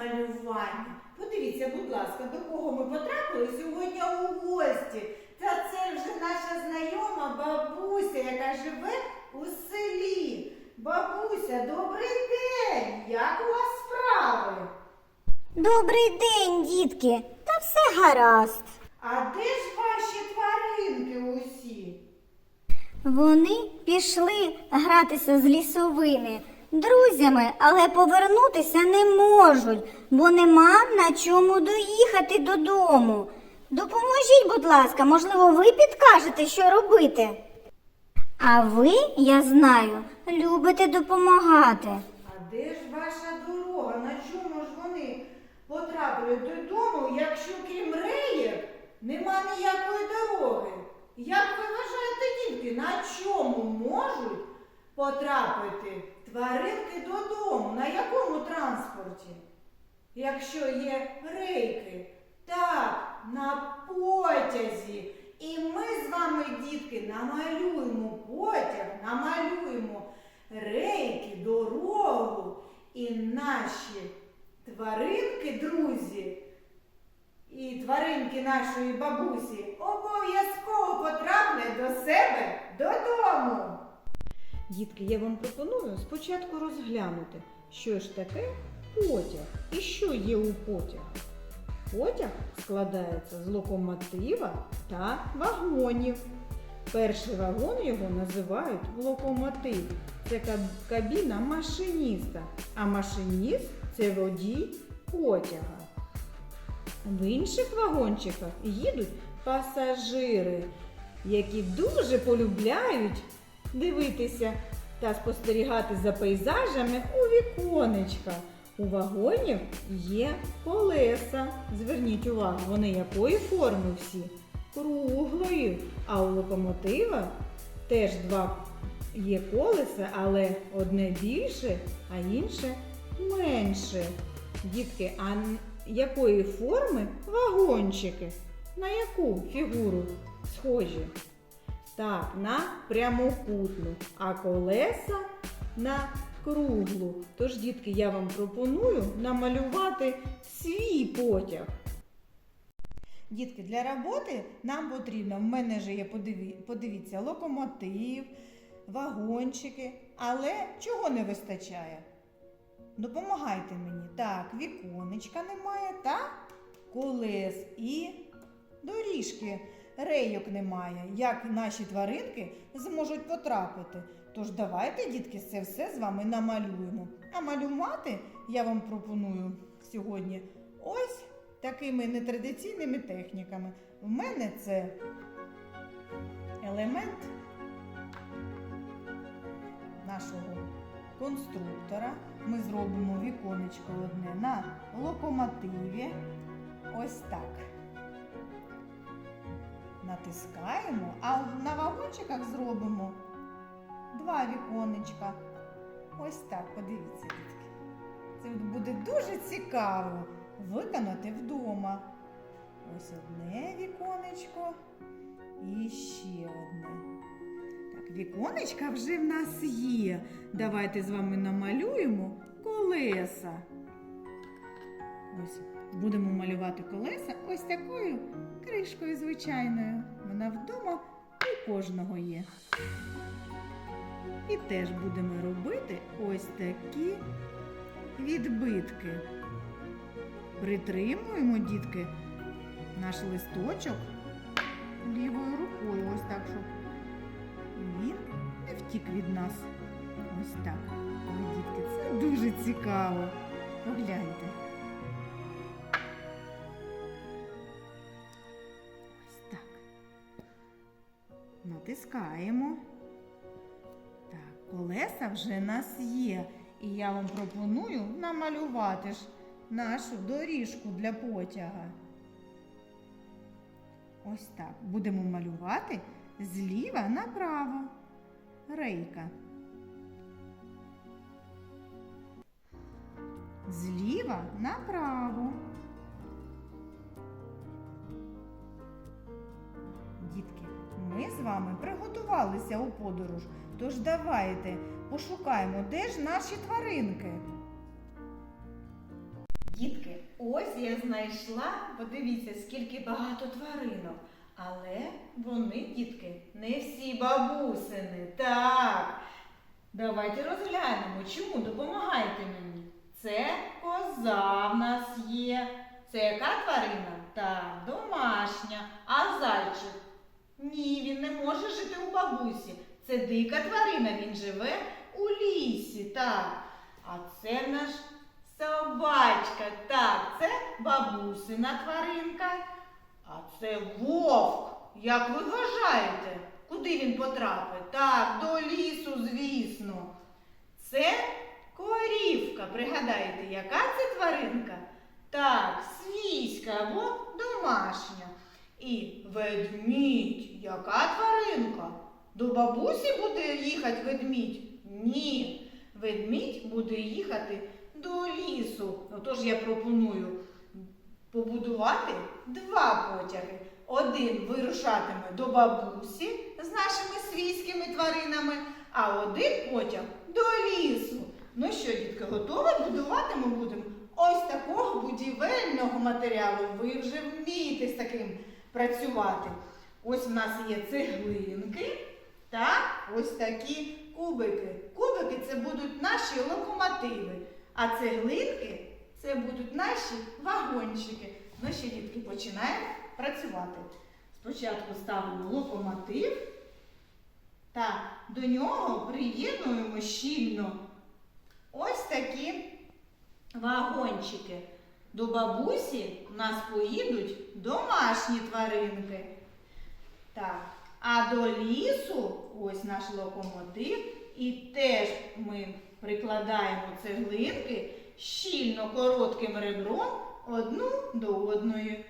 малювання. Подивіться, будь ласка, до кого ми потрапили сьогодні у гості. Та це вже наша знайома бабуся, яка живе у селі. Бабуся, добрий день! Як у вас справи? Добрий день, дітки. Та все гаразд. А де ж ваші тваринки усі? Вони пішли гратися з лісовими друзями, але повернутися не можуть, бо нема на чому доїхати додому. Допоможіть, будь ласка, можливо, ви підкажете, що робити. А ви, я знаю, любите допомагати. А де ж ваша дорога? На чому ж вони потрапили додому, якщо крім реєк нема ніякої дороги? Як ви вважаєте, дітки, на чому можуть потрапити тваринки додому? На якому транспорті? Якщо є рейки, так, на потязі. І ми з вами, дітки, намалюємо потяг, намалюємо рейки, дорогу і наші тваринки, друзі, і тваринки нашої бабусі обов'язково потраплять до себе додому. Дітки, я вам пропоную спочатку розглянути, що ж таке потяг і що є у потяг. Потяг складається з локомотива та вагонів. Перший вагон його називають локомотив. Це кабіна машиніста, а машиніст це водій потяга. В інших вагончиках їдуть пасажири, які дуже полюбляють дивитися та спостерігати за пейзажами у віконечка. У вагонів є колеса. Зверніть увагу, вони якої форми всі? Круглої. А у локомотива теж два є колеса, але одне більше, а інше менше. Дітки, а якої форми вагончики? На яку фігуру схожі? Так, на прямокутну, а колеса на круглу. Тож, дітки, я вам пропоную намалювати свій потяг. Дітки, для роботи нам потрібно, в мене же є, подиві- подивіться, локомотив, вагончики, але чого не вистачає? Допомагайте мені. Так, віконечка немає та колес і доріжки. Рейок немає, як наші тваринки зможуть потрапити. Тож давайте, дітки, це все з вами намалюємо. А малювати я вам пропоную сьогодні ось такими нетрадиційними техніками. В мене це елемент нашого конструктора. Ми зробимо віконечко одне на локомотиві. Ось так. Натискаємо, а на вагончиках зробимо два віконечка. Ось так, подивіться, дітки. Це буде дуже цікаво виконати вдома. Ось одне віконечко і ще одне. Так, віконечка вже в нас є. Давайте з вами намалюємо колеса. Ось будемо малювати колеса ось такою кришкою звичайною. Вона вдома у кожного є. І теж будемо робити ось такі відбитки. Притримуємо, дітки, наш листочок лівою рукою, ось так, щоб він не втік від нас. Ось так. Ой, дітки, це дуже цікаво. Погляньте. Натискаємо. Так, колеса вже в нас є. І я вам пропоную намалювати ж нашу доріжку для потяга. Ось так. Будемо малювати зліва направо. Рейка. Зліва направо. Приготувалися у подорож. Тож давайте пошукаємо, де ж наші тваринки. Дітки, Ось я знайшла, подивіться, скільки багато тваринок. Але вони, дітки, не всі бабусини. Так. Давайте розглянемо, чому допомагайте мені. Це коза в нас є. Це яка тварина? Так, домашня. А зайчик? Ні, він не може жити у бабусі. Це дика тварина, він живе у лісі. Так. А це наш собачка. Так, це бабусина тваринка. А це вовк. Як ви вважаєте, куди він потрапить? Так, до лісу, звісно. Це корівка. Пригадайте, яка це тваринка? Так, свійська або домашня. І ведмідь. Яка тваринка? До бабусі буде їхати ведмідь? Ні. Ведмідь буде їхати до лісу. Отож я пропоную побудувати два потяги. Один вирушатиме до бабусі з нашими свійськими тваринами, а один потяг до лісу. Ну що, дітки, готові? Будувати ми будемо ось такого будівельного матеріалу. Ви вже вмієте з таким працювати. Ось в нас є цеглинки та ось такі кубики. Кубики це будуть наші локомотиви, а цеглинки це будуть наші вагончики. Ну що, дітки, починаємо працювати. Спочатку ставимо локомотив та до нього приєднуємо щільно ось такі вагончики. До бабусі в нас поїдуть домашні тваринки. Так, а до лісу ось наш локомотив, і теж ми прикладаємо цеглинки щільно коротким ребром одну до одної.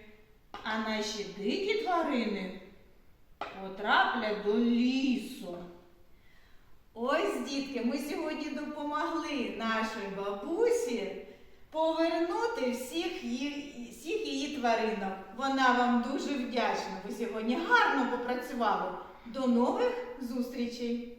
А наші дикі тварини потраплять до лісу. Ось, дітки, ми сьогодні допомогли нашій бабусі повернути всіх її, всіх її тваринок. Вона вам дуже вдячна. Ви сьогодні гарно попрацювали. До нових зустрічей!